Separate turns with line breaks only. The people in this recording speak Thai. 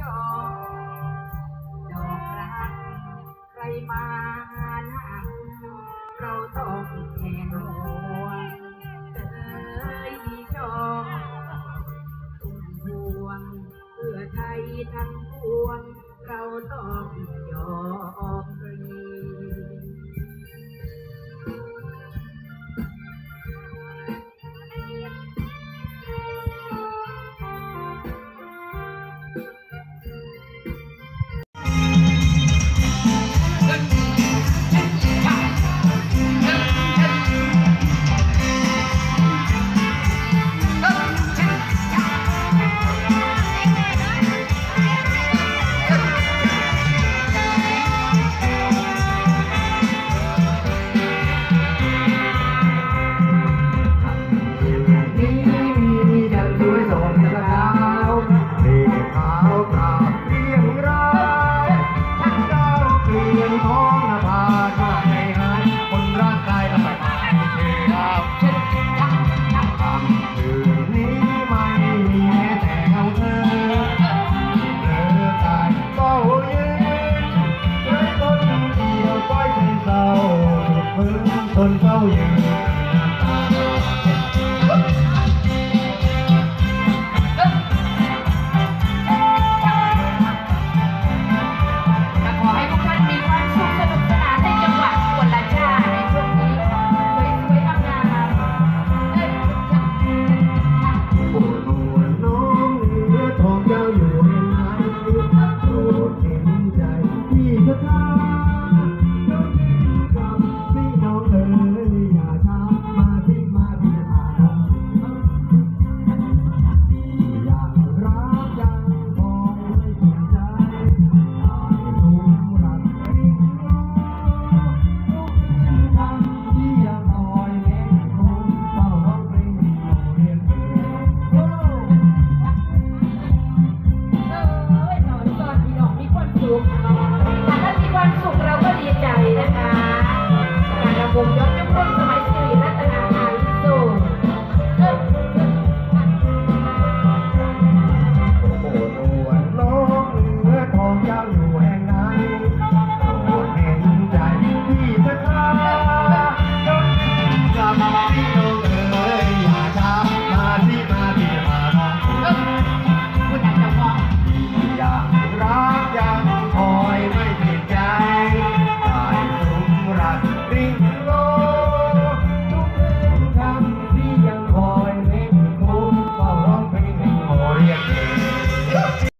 จอดอกรักใครมาหน้าเราต้องแค่นวเตยจอตุ่มพวงเพื่อไทยทั้งพวงเรา 不分昼夜 you.